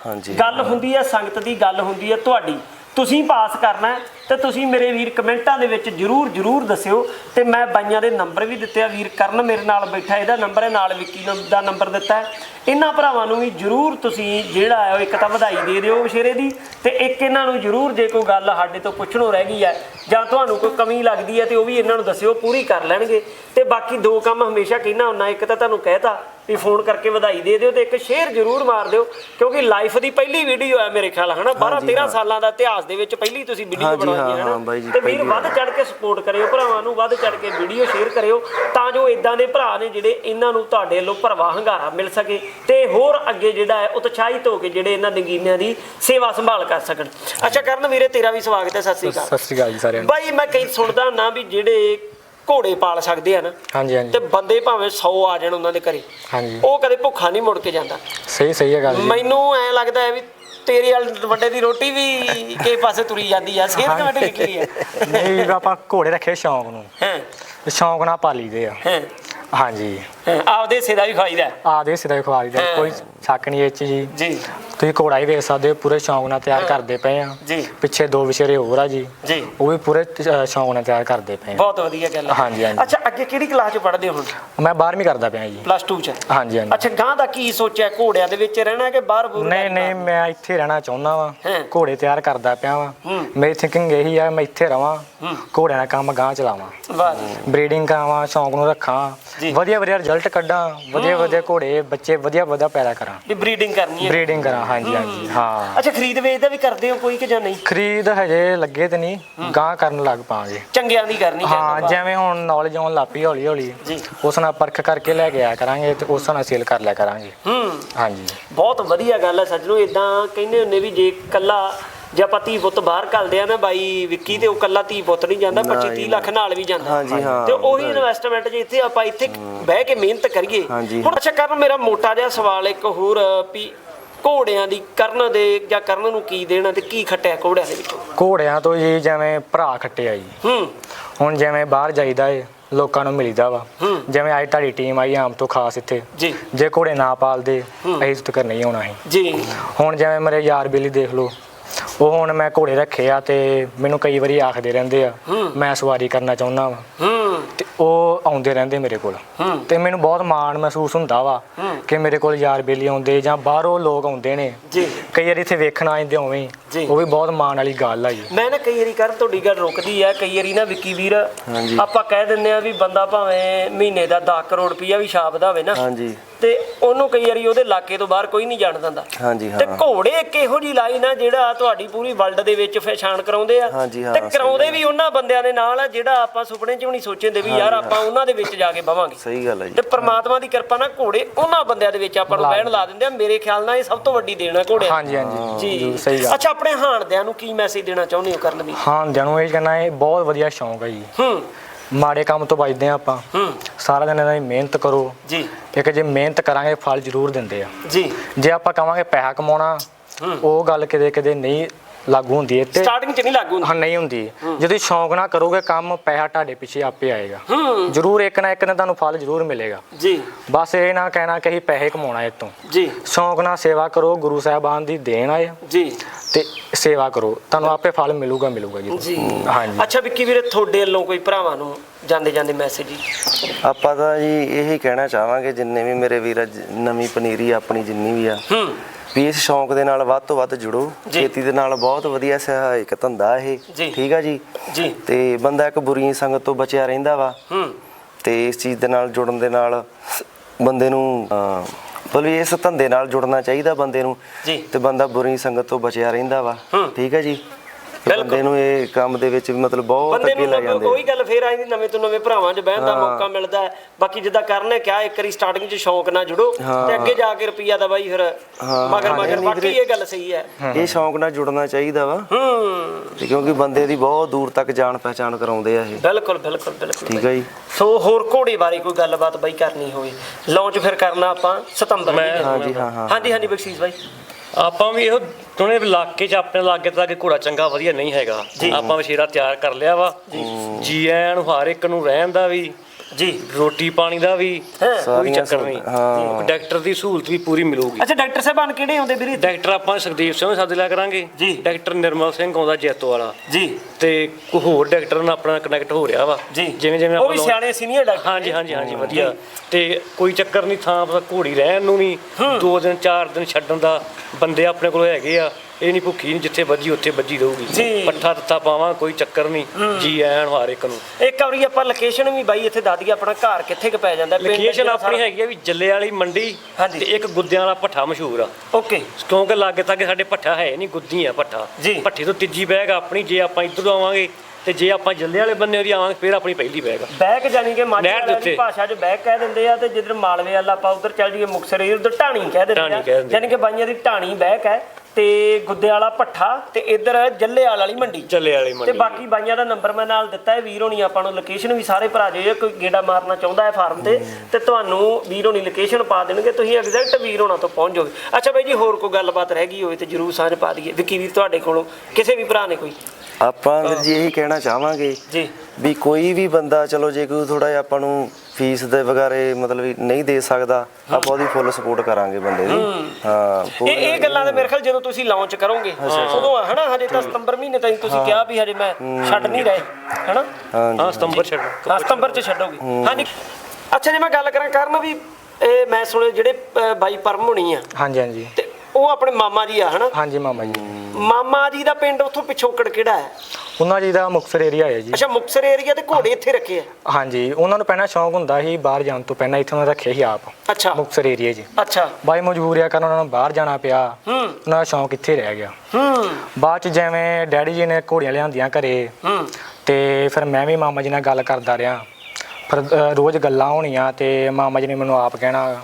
ਗੱਲ ਹੁੰਦੀ ਹੈ ਸੰਗਤ ਦੀ ਗੱਲ ਹੁੰਦੀ ਹੈ ਤੁਹਾਡੀ। ਤੁਸੀਂ ਪਾਸ ਕਰਨਾ ਤੇ ਤੁਸੀਂ ਮੇਰੇ ਵੀਰ ਕਮੈਂਟਾਂ ਦੇ ਵਿੱਚ ਜਰੂਰ ਜਰੂਰ ਦੱਸਿਓ ਤੇ ਮੈਂ ਬਾਈਆਂ ਦੇ ਨੰਬਰ ਵੀ ਦਿੱਤੇ ਆ। ਵੀਰ ਕਰਨ ਮੇਰੇ ਨਾਲ ਬੈਠਾ ਇਹਦਾ ਨੰਬਰ ਹੈ ਨਾਲ ਵਿੱਕੀ ਦਾ ਨੰਬਰ ਦਿੱਤਾ ਇਹਨਾਂ ਭਰਾਵਾਂ ਨੂੰ ਵੀ ਜਰੂਰ ਤੁਸੀਂ ਜਿਹੜਾ ਹੈ ਉਹ ਇੱਕ ਤਾਂ ਵਧਾਈ ਦੇ ਦਿਓ ਵਿਸ਼ੇਰੇ ਦੀ ਤੇ ਇੱਕ ਇਹਨਾਂ ਨੂੰ ਜਰੂਰ ਜੇ ਕੋਈ ਗੱਲ ਸਾਡੇ ਤੋਂ ਪੁੱਛਣੋਂ ਰਹਿ ਗਈ ਹੈ ਜਾਂ ਤੁਹਾਨੂੰ ਕੋਈ ਕਮੀ ਲੱਗਦੀ ਹੈ ਤੇ ਉਹ ਵੀ ਇਹਨਾਂ ਨੂੰ ਦੱਸਿਓ ਪੂਰੀ ਕਰ ਲੈਣਗੇ। ਤੇ ਬਾਕੀ ਦੋ ਕੰਮ ਹਮੇਸ਼ਾ ਕਹਿਣਾ ਹੁੰਦਾ ਇੱਕ ਤਾਂ ਤੁਹਾਨੂੰ ਕਹਿਤਾ ਵੀ ਫੋਨ ਕਰਕੇ ਵਧਾਈ ਦੇ ਦਿਓ ਤੇ ਇੱਕ ਸ਼ੇਅਰ ਜਰੂਰ ਮਾਰ ਦਿਓ ਕਿਉਂਕਿ ਲਾਈਫ ਦੀ ਪਹਿਲੀ ਵੀਡੀਓ ਹੈ ਮੇਰੇ ਖਿਆਲ ਹਨਾ? 12 13 ਸਾਲਾਂ ਦਾ ਇਤਿਹਾਸ ਦੇ ਵਿੱਚ ਪਹਿਲੀ ਤੁਸੀਂ ਵੀਡੀਓ ਬਣਾਈ ਹਾਂ, ਬਾਈ ਜੀ, ਤੇ ਵੀਰ ਵੱਧ ਚੜ ਕੇ ਸਪੋਰਟ ਕਰਿਓ ਭਰਾਵਾਂ ਨੂੰ ਵੱਧ ਚੜ ਕੇ ਵੀਡੀਓ ਸ਼ੇਅਰ ਕਰਿਓ ਤਾਂ ਜੋ ਇਦਾਂ ਦੇ ਭਰਾ ਨੇ ਜਿਹੜੇ ਇਹਨਾਂ ਨੂੰ ਤੁਹਾਡੇ ਵੱਲੋਂ ਭਰਵਾ ਹੰਗਾਰਾ ਮਿਲ ਸਕੇ ਤੇ ਹੋਰ ਅੱਗੇ ਜਿਹੜਾ ਹੈ ਉਤਸ਼ਾਹਿਤ ਹੋ ਕੇ ਜਿਹੜੇ ਇਹਨਾਂ ਨਗੀਨਿਆਂ ਦੀ ਸੇਵਾ ਸੰਭਾਲ ਕਰ ਸਕਣ। ਅੱਛਾ ਕਰਨ ਵੀਰੇ ਤੇਰਾ ਵੀ ਸਵਾਗਤ ਹੈ ਸਤਿ ਸ੍ਰੀ ਅਕਾਲ। ਸਤਿ ਸ਼੍ਰੀ ਅਕਾਲ ਜੀ ਸਾਰਿਆਂ ਨੂੰ। ਬਾਈ ਮੈਂ ਕਈ ਸੁਣਦਾ ਨਾ ਵੀ ਜਿਹੜੇ ਘੋੜੇ ਪਾਲ ਸਕਦੇ ਆ ਨਾ ਹਾਂਜੀ ਤੇ ਹਾਂਜੀ ਬੰਦੇ ਭਾਵੇਂ 100 ਆ ਜਾਣ ਉਹਨਾਂ ਦੇ ਘਰੇ ਹਾਂਜੀ। ਉਹ ਕਦੇ ਭੁੱਖਾ ਨਹੀਂ ਮੁੜ ਕੇ ਜਾਂਦਾ। ਸਹੀ ਸਹੀ ਹੈ ਗੱਲ ਜੀ। ਮੈਨੂੰ ਐ ਲੱਗਦਾ ਹੈ ਵੀ ਤੇਰੇ ਵਾਲ ਵੱਡੇ ਦੀ ਰੋਟੀ ਵੀ ਕਿਸੇ ਪਾਸੇ ਤੁਰੀ ਜਾਂਦੀ ਆ ਸਿਹਤ ਕਿਵੇਂ ਢਿੱਲੀ ਕੀ ਹੈ ਨਹੀਂ ਵੀ ਆਪਾਂ ਘੋੜੇ ਰੱਖੇ ਸ਼ੌਂਕ ਨੂੰ। ਹਾਂ। ਤੇ ਸ਼ੌਂਕ ਨਾਲ ਪਾਲੀਦੇ ਆ। ਹਾਂ। ਹਾਂਜੀ। ਹਾਂ, ਆਪਦੇ ਹਿੱਸੇ ਦਾ ਵੀ ਖਾਈਦਾ ਆਦੇ ਸਿੱਧਾ ਖਵਾ ਦਈਦਾ ਹਾਂ। ਕੋਈ ਸ਼ੱਕ ਨਹੀਂ ਇਹ ਚ ਜੀ। ਜੀ। ਤੁਸੀਂ ਘੋੜਾ ਹੀ ਵੇਖ ਸਕਦੇ ਹੋ ਪੂਰੇ ਸ਼ੌਂਕ ਨਾਲ ਤਿਆਰ ਕਰਦੇ ਪਏ ਆ। ਜੀ। ਪਿੱਛੇ ਦੋ ਵਿਸ਼ੇਰੇ ਹੋਰ ਆ ਜੀ। ਜੀ। ਉਹ ਵੀ ਪੂਰੇ ਅ, ਸ਼ੌਂਕ ਨਾਲ ਤਿਆਰ ਕਰਦੇ ਪਏ ਆ। ਬਹੁਤ ਵਧੀਆ ਗੱਲ ਹੈ ਹਾਂਜੀ, ਹਾਂਜੀ। ਅੱਛਾ ਅੱਗੇ ਕਿਹੜੀ ਕਲਾਸ ਚ ਪੜ੍ਹਦੇ ਹੋ? ਹੁਣ ਮੈਂ 12ਵੀਂ ਕਰਦਾ ਪਿਆ ਜੀ। ਪਲੱਸ 2 ਚ? ਹਾਂਜੀ ਹਾਂਜੀ। ਅੱਛਾ ਗਾਂ ਦਾ ਕੀ ਸੋਚਿਆ? ਘੋੜਿਆਂ ਦੇ ਵਿੱਚ ਰਹਿਣਾ ਕਿ ਬਾਹਰ ਬੂਰ ਨਹੀਂ ਨਹੀਂ ਮੈਂ ਇੱਥੇ ਰਹਿਣਾ ਚਾਹੁੰਦਾ ਵਾਂ। ਘੋੜੇ ਤਿਆਰ ਕਰਦਾ ਪਿਆ ਵਾਂ। ਮੇਰੀ ਥਿੰਕਿੰਗ ਇਹੀ ਆ ਮੈਂ ਇੱਥੇ ਰਵਾਂ। ਘੋੜਿਆਂ ਦਾ ਕੰਮ ਗਾਂ ਚਲਾਵਾਂ। ਵਾਹ। ਜੀ। ਬਰੀਡਿੰਗ ਕਰਾਵਾਂ ਸ਼ੌਂਕ ਨੂੰ ਰੱਖਾਂ। ਜੀ। ਵਧੀਆ ਵਧੀਆ ਰਿਜ਼ਲਟ ਕੱਢਾਂ। ਵਧੀਆ ਵਧੀਆ ਘੋੜੇ ਬੱਚੇ ਵਧੀਆ ਵਧੀਆ ਪੈਦਾ ਕਰਾਂ। ਵੀ ਬਰੀਡਿੰਗ ਕਰਨੀ ਹੈ। ਬਰੀਡਿੰਗ ਕਰਾਂ ਹਾਂਜੀ ਹਾਂਜੀ ਹਾਂ। ਅੱਛਾ ਖਰੀਦ ਵੇਚ ਦਾ ਵੀ ਕਰਦੇ ਹੋ ਕੋਈ ਕਿ ਜਾਂ ਨਹੀਂ? ਖਰੀਦ ਹਜੇ ਲੱਗੇ ਤੇ ਨਹੀਂ। ਗਾਂ ਕਰਨ ਲੱਗ ਪਾਂਗੇ ਚੰਗਿਆਂ ਦੀ ਕਰਨੀ ਹਾਂ। ਜਿਵੇਂ ਹੁਣ ਨੌਲੇਜ ਆਉਣ ਲੱਪੀ ਹੌਲੀ ਹੌਲੀ। ਜੀ। ਉਸ ਨਾਲ ਪਰਖ ਕਰਕੇ ਲੈ ਕੇ ਆਇਆ ਕਰਾਂਗੇ ਤੇ ਉਸ ਨਾਲ ਸੇਲ ਕਰ ਲਿਆ ਕਰਾਂਗੇ। ਹੂੰ। ਹਾਂਜੀ। ਬਹੁਤ ਵਧੀਆ ਗੱਲ ਹੈ ਸੱਜਣੋ ਇਦਾਂ ਕਹਿੰਦੇ ਹੁੰਦੇ ਵੀ ਜੇ ਕੱਲਾ ਜੇ ਆਪਾਂ ਧੀ ਪੁੱਤ ਬਾਹਰ ਕੱਲਦੇ ਆ ਨਾ ਬਾਈ ਵਿੱਕੀ ਤੇ ਉਹ ਕੱਲਾ ਧੀ ਪੁੱਤ ਨਹੀਂ ਜਾਂਦਾ 25 30 ਲੱਖ ਨਾਲ ਵੀ ਜਾਂਦਾ। ਤੇ ਉਹੀ ਇਨਵੈਸਟਮੈਂਟ ਜੇ ਇੱਥੇ ਆਪਾਂ ਇੱਥੇ ਬਹਿ ਕੇ ਮਿਹਨਤ ਕਰੀਏ। ਹੁਣ ਅੱਛਾ ਕਰਨ ਮੇਰਾ ਮੋਟਾ ਜਿਹਾ ਸਵਾਲ ਇੱਕ ਹੋਰ ਵੀ ਘੋੜਿਆਂ ਦੀ ਕਰਨ ਦੇ ਜਾਂ ਕਰਨ ਨੂੰ ਕੀ ਦੇਣਾ ਤੇ ਕੀ ਖੱਟਿਆ ਘੋੜਿਆਂ ਦੇ ਵਿੱਚੋਂ? ਘੋੜਿਆਂ ਤੋਂ ਜੀ ਜਿਵੇਂ ਭਰਾ ਖੱਟਿਆ ਜੀ। ਹੂੰ। ਹੁਣ ਜਿਵੇਂ ਬਾਹਰ ਜਾਈਦਾ ਏ ਲੋਕਾਂ ਨੂੰ ਮਿਲੀਦਾ ਵਾ। ਜਿਵੇਂ ਅੱਜ ਤੁਹਾਡੀ ਟੀਮ ਆਈ ਆਮ ਤੋਂ ਖਾਸ ਇੱਥੇ। ਜੀ। ਜੇ ਘੋੜੇ ਨਾ ਪਾਲਦੇ ਅਸੀਂ ਤੱਕ ਨਹੀਂ ਆਉਣਾ ਸੀ। ਜੀ। ਹੁਣ ਜਿਵੇਂ ਮੇਰੇ ਯਾਰ ਬੇਲੀ ਦੇਖ ਲਓ ਉਹ ਹੁਣ ਮੈਂ ਘੋੜੇ ਰੱਖੇ ਆ ਤੇ ਮੈਨੂੰ ਕਈ ਵਾਰੀ ਆਖਦੇ ਰਹਿੰਦੇ ਆ ਮੈਂ ਸਵਾਰੀ ਕਰਨਾ ਚਾਹੁੰਦਾ ਵਾ। ਹੂੰ। ਤੇ ਉਹ ਆਉਂਦੇ ਰਹਿੰਦੇ ਮੇਰੇ ਕੋਲ। ਤੇ ਮੈਨੂੰ ਬਹੁਤ ਮਾਣ ਮਹਿਸੂਸ ਹੁੰਦਾ ਵਾ। ਕਿ ਮੇਰੇ ਕੋਲ ਯਾਰ ਬੇਲੀ ਆਉਂਦੇ ਜਾਂ ਬਾਹਰੋਂ ਲੋਕ ਆਉਂਦੇ ਨੇ। ਜੀ। ਕਈ ਵਾਰੀ ਇੱਥੇ ਵੇਖਣ ਆ ਜਾਂਦੇ ਉਵੇਂ ਹੀ। ਜੀ। ਉਹ ਵੀ ਬਹੁਤ ਮਾਣ ਵਾਲੀ ਗੱਲ ਆ ਜੀ। ਮੈਂ ਨਾ ਕਈ ਵਾਰੀ ਕਰ ਤੁਹਾਡੀ ਗੱਲ ਰੁਕਦੀ ਆ ਕਈ ਵਾਰੀ ਨਾ ਵਿੱਕੀ ਵੀਰ। ਆਪਾਂ ਕਹਿ ਦਿੰਦੇ ਆ ਵੀ ਬੰਦਾ ਭਾਵੇਂ ਮਹੀਨੇ ਦਾ 10 ਕਰੋੜ ਰੁਪਈਆ ਵੀ ਛਾਪਦਾ ਹੋਵੇ ਨਾ। ਹਾਂਜੀ। ਤੇ ਉਹਨੂੰ ਕਈ ਵਾਰੀ ਉਹਦੇ ਇਲਾਕੇ ਤੋਂ ਬਾਹਰ ਕੋਈ ਨਹੀਂ ਜਾਣ ਦਿੰਦਾ। ਹਾਂਜੀ ਤੇ ਹਾਂ। ਘੋੜੇ ਇੱਕ ਇਹੋ ਜੀ ਲਾਈਨ ਆ ਜਿਹੜਾ ਤੁਹਾਡੀ ਪੂਰੀ ਵਰਲਡ ਦੇ ਵਿੱਚ ਪਛਾਣ ਕਰਾਉਂਦੇ ਆ। ਹਾਂ, ਤੇ ਕਰਾਉਂਦੇ ਵੀ ਉਹਨਾਂ ਬੰਦਿਆਂ ਦੇ ਨਾਲ ਆ ਜਿਹੜਾ ਆਪਾਂ ਸੁਪਨੇ 'ਚ ਵੀ ਨਹੀਂ ਸੋਚਦੇ ਵੀ ਯਾਰ ਆਪਾਂ ਉਹਨਾਂ ਦੇ ਵਿੱਚ ਜਾ ਕੇ ਬਵਾਂਗੇ। ਸਹੀ ਗੱਲ ਹੈ ਜੀ। ਤੇ ਪ੍ਰਮਾਤਮਾ ਦੀ ਕਿਰਪਾ ਨਾਲ ਘੋੜੇ ਉਹਨਾਂ ਬੰਦਿਆਂ ਦੇ ਵਿੱਚ ਆਪਾਂ ਨੂੰ ਬਹਿਣ ਲਾ ਦਿੰਦੇ ਆ। ਮੇਰੇ ਖਿਆਲ ਨਾਲ ਇਹ ਸਭ ਤੋਂ ਵੱਡੀ ਦੇਣ ਆ ਘੋੜਿਆਂ ਦੀ। ਹਾਂਜੀ ਹਾਂਜੀ। ਜੀ। ਸਹੀ ਗੱਲ ਅੱਛਾ ਆਪਣੇ ਹਾਣਦਿਆਂ ਨੂੰ ਕੀ ਮੈਸੇਜ ਦੇਣਾ ਚਾਹੁੰਦੇ ਹੋ ਕਰਨ ਵੀ ਹਾਂ ਜਣੂ ਇਹ ਕਹਿੰਦਾ ਇਹ ਬਹੁਤ ਵਧੀਆ ਸ਼ੌਂਕ ਹੈ ਜੀ। ਹੂੰ। ਮਾੜੇ ਕੰਮ ਤੋਂ ਬਚਦੇ ਆ ਆਪਾਂ। ਹੂੰ। ਸਾਰਾ ਦਿਨ ਇਹਨਾਂ ਦੀ ਮਿਹਨਤ ਕਰੋ। ਜੀ। ਇੱਕ ਜੇ ਮਿਹਨਤ ਕਰਾਂਗੇ ਫਲ ਜ਼ਰੂਰ ਦਿੰਦੇ ਆ। ਜੀ। ਜੇ ਆਪਾਂ ਕਵਾਂਗੇ ਪੈਸਾ ਕਮਾਉਣਾ ਉਹ ਗੱਲ ਕਿਤੇ ਕਿਤੇ ਨਹੀਂ ਲਾਗੂ ਹੁੰਦੀ ਹੈ ਤੇ ਸਟਾਰਟਿੰਗ 'ਚ ਨਹੀਂ ਲਾਗੂ ਹੁੰਦੀ। ਹਾਂ ਨਹੀਂ ਹੁੰਦੀ। ਜੇ ਤੁਸੀਂ ਸ਼ੌਂਕ ਨਾਲ ਕਰੋਗੇ ਕੰਮ ਪੈਸਾ ਤੁਹਾਡੇ ਪਿੱਛੇ ਆਪੇ ਆਏਗਾ। ਜ਼ਰੂਰ ਇੱਕ ਨਾ ਇੱਕ ਦਿਨ ਤੁਹਾਨੂੰ ਫਲ ਜ਼ਰੂਰ ਮਿਲੇਗਾ। ਜੀ। ਬਸ ਇਹ ਨਾ ਕਹਿਣਾ ਕਿ ਅਸੀਂ ਪੈਸੇ ਕਮਾਉਣਾ ਇਹ ਤੋਂ ਜੀ। ਸ਼ੌਂਕ ਨਾਲ ਸੇਵਾ ਕਰੋ ਗੁਰੂ ਸਾਹਿਬਾਨ ਦੀ ਦੇਣ ਆਏ ਜੀ। ਤੇ ਸੇਵਾ ਕਰੋ। ਤੁਹਾਨੂੰ ਆਪੇ ਫਲ ਮਿਲੂਗਾ ਮਿਲੂਗਾ ਜੀ। ਜੀ। ਹਾਂਜੀ। ਅੱਛਾ ਵਿੱਕੀ ਵੀਰੇ ਤੁਹਾਡੇ ਵੱਲੋਂ ਕੋਈ ਭਰਾਵਾਂ ਨੂੰ ਜਾਂਦੇ ਜਾਂਦੇ ਮੈਸੇਜ ਜੀ ਆਪਾਂ ਤਾਂ ਜੀ ਇਹੀ ਕਹਿਣਾ ਚਾਹਾਂਗੇ ਜਿੰਨੇ ਵੀ ਮੇਰੇ ਵੀਰ ਅੱਜ ਨਵੀਂ ਪਨੀਰੀ ਆਪਣੀ ਜਿੰਨੀ ਵੀ ਆ ਹੂੰ। ਵੀ ਇਸ ਸ਼ੌਂਕ ਦੇ ਨਾਲ ਵੱਧ ਤੋਂ ਵੱਧ ਜੁੜੋ। ਜੀ। ਖੇਤੀ ਦੇ ਨਾਲ ਬਹੁਤ ਵਧੀਆ ਸਹਾਇਕ ਧੰਦਾ ਇਹ। ਜੀ। ਠੀਕ ਆ ਜੀ? ਜੀ। ਤੇ ਬੰਦਾ ਇੱਕ ਬੁਰੀ ਸੰਗਤ ਤੋਂ ਬਚਿਆ ਰਹਿੰਦਾ ਵਾ। ਹੂੰ। ਤੇ ਇਸ ਚੀਜ਼ ਦੇ ਨਾਲ ਜੁੜਨ ਦੇ ਨਾਲ ਬੰਦੇ ਨੂੰ ਬੋਲੀ ਇਸ ਧੰਦੇ ਨਾਲ ਜੁੜਨਾ ਚਾਹੀਦਾ ਬੰਦੇ ਨੂੰ ਜੀ। ਤੇ ਬੰਦਾ ਬੁਰੀ ਸੰਗਤ ਤੋਂ ਬਚਿਆ ਰਹਿੰਦਾ ਵਾ। ਠੀਕ ਹੈ ਜੀ ਬਿਲਕੁਲ। ਬੰਦੇ ਨੂੰ ਇਹ ਕੰਮ ਦੇ ਵਿੱਚ ਵੀ ਮਤਲਬ ਬਹੁਤ ਅੱਗੇ ਲੈ ਨੂੰ ਜਾਂਦੇ ਕੋਈ ਗੱਲ ਫੇਰ ਆਈ ਨਵੇਂ ਤੋਂ ਨਵੇਂ ਭਰਾਵਾਂ 'ਚ ਬਹਿਣ ਦਾ। ਮੌਕਾ ਮਿਲਦਾ ਹੈ। ਬਾਕੀ ਜਿੱਦਾਂ ਕਰਨ ਕਿਹਾ ਇੱਕ ਵਾਰੀ ਸਟਾਰਟਿੰਗ 'ਚ ਸ਼ੌਂਕ ਨਾਲ ਜੁੜੋ ਤੇ ਅੱਗੇ ਜਾ ਕੇ ਰੁਪਈਆ ਦਾ ਬਾਈ ਫਿਰ ਮਗਰ ਮਗਰ। ਬਾਕੀ। ਇਹ ਗੱਲ ਸਹੀ ਹੈ। ਇਹ ਸ਼ੌਂਕ ਨਾਲ ਜੁੜਨਾ ਚਾਹੀਦਾ ਵਾ। ਹੂੰ। ਕਿਉਂਕਿ ਬੰਦੇ ਦੀ ਬਹੁਤ ਦੂਰ ਤੱਕ ਜਾਣ ਪਹਿਚਾਣ ਕਰਾਉਂਦੇ ਆ ਇਹ। ਬਿਲਕੁਲ ਬਿਲਕੁਲ ਬਿਲਕੁਲ। ਠੀਕ ਹੈ ਜੀ। ਸੋ ਹੋਰ ਘੋੜੇ ਬਾਰੇ ਕੋਈ ਗੱਲਬਾਤ ਬਾਈ ਕਰਨੀ ਹੋਵੇ। ਲਾਂਚ ਫਿਰ ਕਰਨਾ ਆਪਾਂ ਸਤੰਬਰ ਮਹੀਨੇ। ਹਾਂਜੀ ਹਾਂ ਹਾਂ। ਹਾਂਜੀ ਹਾਂਜੀ ਬਖਸ਼ੀਸ਼ ਬਾਈ। ਆਪਾਂ ਵੀ ਇਹੋ ਦੋਨੇ ਇਲਾਕੇ 'ਚ ਆਪਣੇ ਲਾਗੇ ਤੱਕ ਘੋੜਾ ਚੰਗਾ ਵਧੀਆ ਨਹੀਂ ਹੈਗਾ। ਆਪਾਂ ਵਸ਼ੇਰਾ ਤਿਆਰ ਕਰ ਲਿਆ ਵਾ। ਜੀ। ਐਨ ਹਰ ਇੱਕ ਨੂੰ ਰਹਿਣ ਦਾ ਵੀ। ਜੀ। ਰੋਟੀ ਪਾਣੀ ਦਾ ਵੀ ਕੋਈ ਸਾਰੀਆਂ ਚੱਕਰ ਨਹੀਂ। ਹਾਂ। ਡਾਕਟਰ ਦੀ ਸਹੂਲਤ ਵੀ ਪੂਰੀ ਮਿਲੂਗੀ। ਅੱਛਾ ਡਾਕਟਰ ਸਾਹਿਬਾਨ ਕਿਹੜੇ ਆਉਂਦੇ ਵੀਰੇ? ਡਾਕਟਰ ਆਪਾਂ ਸੁਖਦੇਵ ਸਿੰਘ ਨੂੰ ਸੱਦ ਲਿਆ ਕਰਾਂਗੇ। ਜੀ। ਡਾਕਟਰ ਨਿਰਮਲ ਸਿੰਘ ਆਉਂਦਾ ਜੈਤੋ ਵਾਲਾ ਜੀ। ਤੇ ਕੋਈ ਹੋਰ ਡਾਕਟਰ ਨਾਲ ਆਪਣਾ ਕਨੈਕਟ ਹੋ ਰਿਹਾ ਵਾ। ਜੀ। ਜਿਵੇਂ ਜਿਵੇਂ ਉਹ ਵੀ ਸਿਆਣੇ ਸੀਨੀਅਰ ਡਾਕਟਰ ਹਾਂਜੀ ਹਾਂਜੀ ਹਾਂਜੀ ਵਧੀਆ। ਤੇ ਕੋਈ ਚੱਕਰ ਨਹੀਂ ਥਾਂ ਪਰ ਘੋੜੀ ਰਹਿਣ ਨੂੰ ਨਹੀਂ। ਦੋ ਦਿਨ ਚਾਰ ਦਿਨ ਛੱਡਣ ਦਾ ਬੰਦੇ ਆਪਣੇ ਕੋਲ ਹੈਗੇ ਆ। ਇਹ ਨਹੀਂ ਭੁੱਖੀ ਨਹੀਂ ਜਿੱਥੇ ਵੱਜੀ ਉੱਥੇ ਵੱਜੀ ਜੀ। ਰਹੂਗੀ ਪੱਠਾ ਦਿੱਤਾ ਪਾਵਾਂ ਕੋਈ ਚੱਕਰ ਨਹੀਂ ਜੀ ਐਨ ਹਰ ਇੱਕ ਨੂੰ ਇੱਕ ਵਾਰੀ ਆਪਾਂ ਲੋਕੇਸ਼ਨ ਵੀ ਬਾਈ ਇੱਥੇ ਦਈਏ ਆਪਣਾ ਘਰ ਕਿੱਥੇ ਕੁ ਪੈ ਜਾਂਦਾ ਪਿੰਡ ਲੋਕੇਸ਼ਨ ਜਿਹੜਾ ਆਪਣੀ ਹੈਗੀ ਆ ਵੀ ਜੱਲੇ ਵਾਲੀ ਮੰਡੀ ਹਾਂਜੀ। ਤੇ ਇੱਕ ਗੁੱਦਿਆਂ ਵਾਲਾ ਭੱਠਾ ਮਸ਼ਹੂਰ ਆ ਓਕੇ ਕਿਉਂਕਿ ਲਾਗੇ ਤੱਕ ਸਾਡੇ ਭੱਠਾ ਹੈ ਨਹੀਂ ਗੁੱਦੀ ਆ ਭੱਠਾ ਜੀ। ਤੋਂ ਤੀਜੀ ਬੈਗ ਆਪਣੀ ਜੇ ਆਪਾਂ ਇੱਧਰੋਂ ਆਵਾਂਗੇ ਤੇ ਜੇ ਆਪਾਂ ਜੱਲੇ ਵਾਲੇ ਬੰਨੇ ਦੀ ਆਵਾਂਗੇ ਫਿਰ ਆਪਣੀ ਪਹਿਲੀ ਬੈਗ ਆ ਬੈਕ ਜਾਨੀ ਕਿ ਮਾਝੇ ਨਹਿਰ ਦੇ ਉੱਤੇ। ਭਾਸ਼ਾ 'ਚ ਬੈਕ ਕਹਿ ਦਿੰਦੇ ਆ ਤੇ ਜਿੱਧਰ ਮਾਲਵੇ ਵਾਲਾ ਆਪਾਂ ਉਧਰ ਚੱਲ ਜਾਈਏ ਮੁਕਤਸਰ ਇਹ ਉਧਰ ਢਾਣੀ ਕਹਿ ਦਿੰਦੇ ਢਾਣੀ ਆ ਦਿੰਦੇ। ਕਿ ਬਾਈਆਂ ਦੀ ਢਾਣੀ ਬੈਕ ਹੈ ਤੇ ਗੁੱਦੇ ਵਾਲਾ ਭੱਠਾ ਤੇ ਇੱਧਰ ਜੱਲੇਵਾਲ ਵਾਲੀ ਮੰਡੀ। ਚੱਲੇ ਵਾਲੀ ਤੇ ਮੰਡੀ ਬਾਕੀ ਬਾਈਆਂ ਦਾ ਨੰਬਰ ਮੈਂ ਨਾਲ ਦਿੱਤਾ ਹੈ। ਵੀਰ ਹੋਣੀ ਆਪਾਂ ਨੂੰ ਲੋਕੇਸ਼ਨ ਵੀ ਸਾਰੇ ਭਰਾ ਜੇ ਕੋਈ ਗੇੜਾ ਮਾਰਨਾ ਚਾਹੁੰਦਾ ਹੈ ਫਾਰਮ ਤੇ ਤੇ ਤੁਹਾਨੂੰ ਵੀਰ ਹੋਣੀ ਲੋਕੇਸ਼ਨ ਪਾ ਦੇਣਗੇ। ਤੁਸੀਂ ਐਗਜ਼ੈਕਟ ਵੀਰ ਹੋਣਾ ਤੋਂ ਪਹੁੰਚ ਜਾਓਗੇ ਅੱਛਾ ਬਾਈ ਜੀ ਹੋਰ ਕੋਈ ਗੱਲਬਾਤ ਰਹਿ ਗਈ ਹੋਵੇ ਤੇ ਜਰੂਰ ਸਾਂਝ ਪਾ ਦਈਏ। ਵਿੱਕੀ ਵੀਰ ਤੁਹਾਡੇ ਕੋਲੋਂ ਕਿਸੇ ਵੀ ਭਰਾ ਨੇ ਕੋਈ? ਆਪਾਂ ਵੀਰ ਜੀ ਇਹੀ ਕਹਿਣਾ ਚਾਹਾਂਗੇ ਜੀ। ਵੀ ਕੋਈ ਵੀ ਬੰਦਾ ਚਲੋ ਜੇ ਕੋਈ ਥੋੜਾ ਜਿਹਾ ਆਪਾਂ ਨੂੰ ਫੀਸ ਦੇ ਵਗਾਰੇ ਮਤਲਬ ਵੀ ਨਹੀਂ ਦੇ ਸਕਦਾ ਆਪਾਂ ਉਹਦੀ ਫੁੱਲ ਸਪੋਰਟ ਕਰਾਂਗੇ ਬੰਦੇ ਦੀ। ਹਾਂ। ਇਹ ਪੂਰੀ- ਇਹ ਗੱਲਾਂ ਦੇ ਮੇਰੇ ਖਿਆਲ ਜਦੋਂ ਤੁਸੀਂ ਲਾਂਚ ਕਰੋਗੇ ਉਦੋਂ ਆ, ਹਨਾ? ਹਜੇ ਤਾਂ ਸਤੰਬਰ ਮਹੀਨੇ ਤਾਈਂ ਤੁਸੀਂ ਕਿਹਾ ਵੀ ਹਜੇ ਮੈਂ ਛੱਡ ਨਹੀਂ ਰਹੇ ਹਨਾ? ਹਾਂਜੀ। ਹਾਂ ਸਤੰਬਰ ਛੱਡ ਹਾਂ, ਸਤੰਬਰ ਚ ਛੱਡੋਗੇ। ਹਾਂਜੀ। ਅੱਛਾ ਜੇ ਮੈਂ ਗੱਲ ਕਰਾਂ ਕਰਨ ਵੀ ਇਹ ਮੈਂ ਸੁਣੇ ਜਿਹੜੇ ਅ, ਬਾਈ ਪਰਮ ਹੋਣੀ ਆ। ਹਾਂਜੀ ਹਾਂਜੀ। ਤੇ ਉਹ ਆਪਣੇ ਮਾਮਾ ਜੀ ਆ ਹਨਾ? ਹਾਂਜੀ ਮਾਮਾ ਜੀ। ਮਾਮਾ ਜੀ ਦਾ ਪਿੰਡ ਉੱਥੋਂ ਪਿਛੋਕੜ ਕਿਹੜਾ ਹੈ? ਉਹਨਾਂ ਜੀ ਦਾ ਮੁਕਤਸਰ ਏਰੀਆ ਹੈ ਜੀ। ਅੱਛਾ ਮੁਕਤਸਰ ਏਰੀਆ ਤੇ ਘੋੜੇ ਇੱਥੇ ਰੱਖੇ ਆ? ਹਾਂਜੀ ਉਹਨਾਂ ਨੂੰ ਪਹਿਲਾਂ ਸ਼ੌਂਕ ਹੁੰਦਾ ਸੀ ਬਾਹਰ ਜਾਣ ਤੋਂ ਪਹਿਲਾਂ ਇੱਥੇ ਉਹਨਾਂ ਰੱਖੇ ਸੀ ਆਪ। ਅੱਛਾ। ਮੁਕਤਸਰ ਏਰੀਆ 'ਚ ਅੱਛਾ। ਬਾਈ ਮਜਬੂਰੀਆ ਕਾਰਨ ਉਹਨਾਂ ਨੂੰ ਬਾਹਰ ਜਾਣਾ ਪਿਆ। ਹੂੰ। ਉਹਨਾਂ ਦਾ ਸ਼ੌਂਕ ਇੱਥੇ ਰਹਿ ਗਿਆ। ਹੂੰ। ਬਾਅਦ ਚ ਜਿਵੇਂ ਡੈਡੀ ਜੀ ਨੇ ਘੋੜੀਆਂ ਲਿਆਂਦੀਆਂ ਘਰੇ ਹੂੰ। ਤੇ ਫਿਰ ਮੈਂ ਵੀ ਮਾਮਾ ਜੀ ਨਾਲ ਗੱਲ ਕਰਦਾ ਰਿਹਾ। ਫਿਰ ਰੋਜ਼ ਗੱਲਾਂ ਹੋਣੀਆਂ ਤੇ ਮਾਮਾ ਜੀ ਨੇ ਮੈਨੂੰ ਆਪ ਕਹਿਣਾ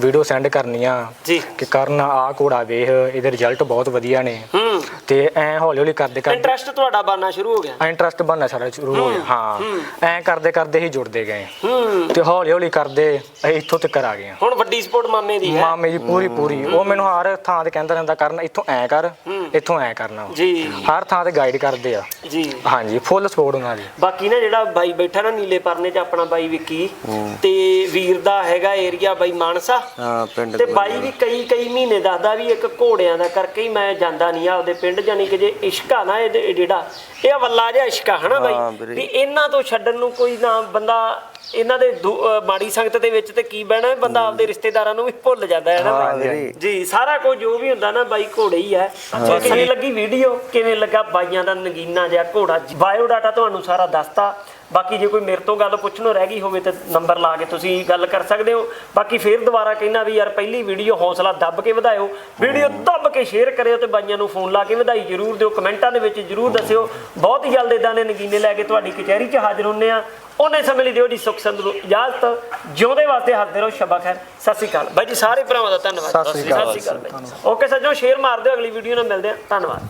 ਵੀਡੀਓ ਸੈਂਡ ਕਰਨੀਆਂ ਜੀ। ਕਿ ਕਰਨ ਆ ਘੋੜਾ ਵੇਖ ਇਹਦੇ ਰਿਜ਼ਲਟ ਬਹੁਤ ਵਧੀਆ ਨੇ। ਹੂੰ। ਤੇ ਐ ਹੌਲੀ ਹੌਲੀ ਕਰਦੇ ਕਰਦੇ ਇੰਟਰਸਟ ਤੁਹਾਡਾ ਬਣਨਾ ਸ਼ੁਰੂ ਹੋ ਗਿਆ। ਇੰਟਰਸਟ ਬਣਨਾ ਸਾਡਾ ਸ਼ੁਰੂ ਹੋ ਗਿਆ। ਹਾਂ ਐ ਕਰਦੇ ਕਰਦੇ ਹੀ ਜੁੜਦੇ ਗਏ। ਹੂੰ। ਤੇ ਹੌਲੀ ਹੌਲੀ ਕਰਦੇ ਅਸੀਂ ਇੱਥੋਂ ਤੱਕ ਆ ਗਏ ਹਾਂ। ਹੁਣ ਵੱਡੀ ਸਪੋਰਟ ਮਾਮੇ ਦੀ ਹੈ। ਮਾਮੇ ਜੀ ਪੂਰੀ ਪੂਰੀ। ਉਹ ਮੈਨੂੰ ਹਰ ਥਾਂ ਤੇ ਕਹਿੰਦਾ ਰਹਿੰਦਾ ਕਰਨ ਇੱਥੋਂ ਐ ਕਰ ਇੱਥੋਂ ਐ ਕਰਨਾ। ਵਾ। ਜੀ। ਹਰ ਥਾਂ ਤੇ ਗਾਈਡ ਕਰਦੇ ਆ। ਜੀ। ਹਾਂਜੀ ਫੁੱਲ ਸਪੋਰਟ ਉਹਨਾਂ ਦੀ। ਬਾਕੀ ਨਾ ਜਿਹੜਾ ਬਾਈ ਬੈਠਾ ਨਾ ਨੀਲੇ ਪਰਨੇ 'ਚ ਆਪਣਾ ਬਾਈ ਵਿੱਕੀ ਤੇ ਵੀਰ ਦਾ ਹੈਗਾ ਏਰੀਆ ਬਾਈ ਮਾਨਸਾ। ਹਾਂ ਪਿੰਡ ਤੇ ਬਾਈ ਵੀ ਕਈ ਕਈ ਮਹੀਨੇ ਦੱਸਦਾ ਵੀ ਇੱਕ ਘੋੜਿਆਂ ਦਾ ਕਰਕੇ ਹੀ ਮੈਂ ਜਾਂਦਾ ਨਹੀਂ ਆਪਦੇ ਪਿੰਡ ਜਾਨੀ ਕਿ ਜੇ ਇਸ਼ਕਾ ਨਾ ਇਹ ਜਿਹੜਾ ਇਹ ਵੱਲਾ ਜਿਹਾ ਇਸ਼ਕਾ ਹਨਾ ਬਾਈ। ਵੀ ਇਹਨਾਂ ਤੋਂ ਛੱਡਣ ਨੂੰ ਕੋਈ ਨਾ ਬੰਦਾ ਇਹਨਾਂ ਦੇ ਮਾੜੀ ਸੰਗਤ ਦੇ ਵਿੱਚ ਤੇ ਕੀ ਬਹਿਣਾ ਬੰਦਾ ਆਪਦੇ ਰਿਸ਼ਤੇਦਾਰਾਂ ਨੂੰ ਵੀ ਭੁੱਲ ਜਾਂਦਾ ਹੈ ਨਾ। ਜੀ ਸਾਰਾ ਕੁਝ ਜੋ ਵੀ ਹੁੰਦਾ ਨਾ ਬਾਈ ਘੋੜੇ ਹੀ ਹੈ। ਕਿਵੇਂ ਲੱਗੀ ਵੀਡੀਓ ਕਿਵੇਂ ਲੱਗਾ ਬਾਈਆਂ ਦਾ ਨਗੀਨਾ ਜਿਹਾ ਘੋੜਾ? ਬਾਇਓ ਡਾਟਾ ਤੁਹਾਨੂੰ ਸਾਰਾ ਦੱਸਤਾ। ਬਾਕੀ ਜੇ ਕੋਈ ਮੇਰੇ ਤੋਂ ਗੱਲ ਪੁੱਛਣੋਂ ਰਹਿ ਗਈ ਹੋਵੇ ਤਾਂ ਨੰਬਰ ਲਾ ਕੇ ਤੁਸੀਂ ਗੱਲ ਕਰ ਸਕਦੇ ਹੋ। ਬਾਕੀ ਫੇਰ ਦੁਬਾਰਾ ਕਹਿਣਾ ਵੀ ਯਾਰ ਪਹਿਲੀ ਵੀਡੀਓ ਹੌਸਲਾ ਦੱਬ ਕੇ ਵਧਾਇਓ ਵੀਡੀਓ ਦੱਬ ਕੇ ਸ਼ੇਅਰ ਕਰਿਓ ਤੇ ਬਾਈਆਂ ਨੂੰ ਫੋਨ ਲਾ ਕੇ ਵਧਾਈ ਜ਼ਰੂਰ ਦਿਓ ਕਮੈਂਟਾਂ ਦੇ ਵਿੱਚ ਜ਼ਰੂਰ ਦੱਸਿਓ। ਬਹੁਤ ਹੀ ਜਲਦ ਇਦਾਂ ਦੇ ਨਗੀਨੇ ਲੈ ਕੇ ਤੁਹਾਡੀ ਕਚਹਿਰੀ 'ਚ ਹਾਜ਼ਰ ਹੁੰਨੇ ਆ ਉਹਨੇ ਸਮੇਂ ਲਈ ਦਿਓ ਜੀ ਸੁਖ ਸੰਦ ਨੂੰ ਇਜਾਜ਼ਤ। ਜਿਉਂਦੇ ਵਾਸਤੇ ਹੱਸਦੇ ਰਹੋ ਸ਼ਬਾ ਖੈਰ। ਸਤਿ ਸ਼੍ਰੀ ਅਕਾਲ ਬਾਈ ਜੀ ਸਾਰੇ ਭਰਾਵਾਂ ਦਾ ਧੰਨਵਾਦ। ਸਤਿ ਸ਼੍ਰੀ ਅਕਾਲ। ਓਕੇ ਸੱਜਣੋ ਸ਼ੇਅਰ ਮਾਰ ਦਿਓ ਅਗਲੀ ਵੀਡੀਓ ਨਾਲ ਮਿਲਦੇ ਆ ਧੰਨਵਾਦ।